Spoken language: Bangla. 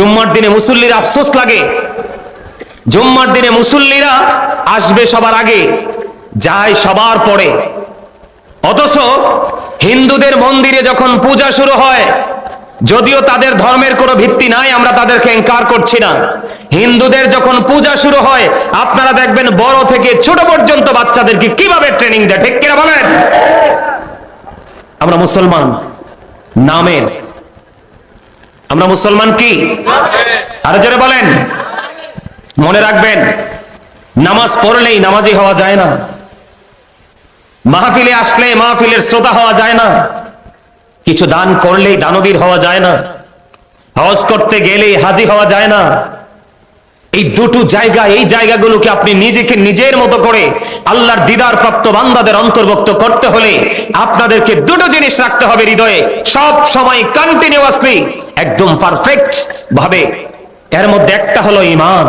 জুম্মার দিনে মুসল্লির আফসোস লাগে। জুম্মার দিনে মুসল্লিরা আসবে সবার আগে, যায় সবার পরে। অথচ হিন্দুদের মন্দিরে যখন পূজা শুরু হয়, যদিও তাদের ধর্মের কোনো ভিত্তি নাই, আমরা তাদেরকে এনকার করছি না। হিন্দুদের যখন পূজা শুরু হয়, আপনারা দেখবেন বড় থেকে ছোট পর্যন্ত বাচ্চাদেরকে কীভাবে ট্রেনিং দেয়, ঠিক কিনা বলেন? আমরা মুসলমান, নামের আমরা মুসলমান কি? আরও জোরে বলেন। মনে রাখবেন, নামাজ পড়লেই নামাজি হওয়া যায় না। মাহফিলে আসলে মাহফিলের শ্রোতা হওয়া যায় না। কিছু দান করলেই দানবীর হওয়া যায় না। হজ করতে গেলেই হাজি হওয়া যায় না। এই দুটো জায়গা, এই জায়গাগুলোকে আপনি নিজেকে নিজের মতো করে আল্লাহর দিদার প্রাপ্ত বান্দাদের অন্তর্ভুক্ত করতে হলে আপনাদেরকে দুটো জিনিস রাখতে হবে হৃদয়ে। সব সময় কন্টিনিউয়াসলি একদম পারফেক্ট ভাবে। এর মধ্যে একটা হলো ইমান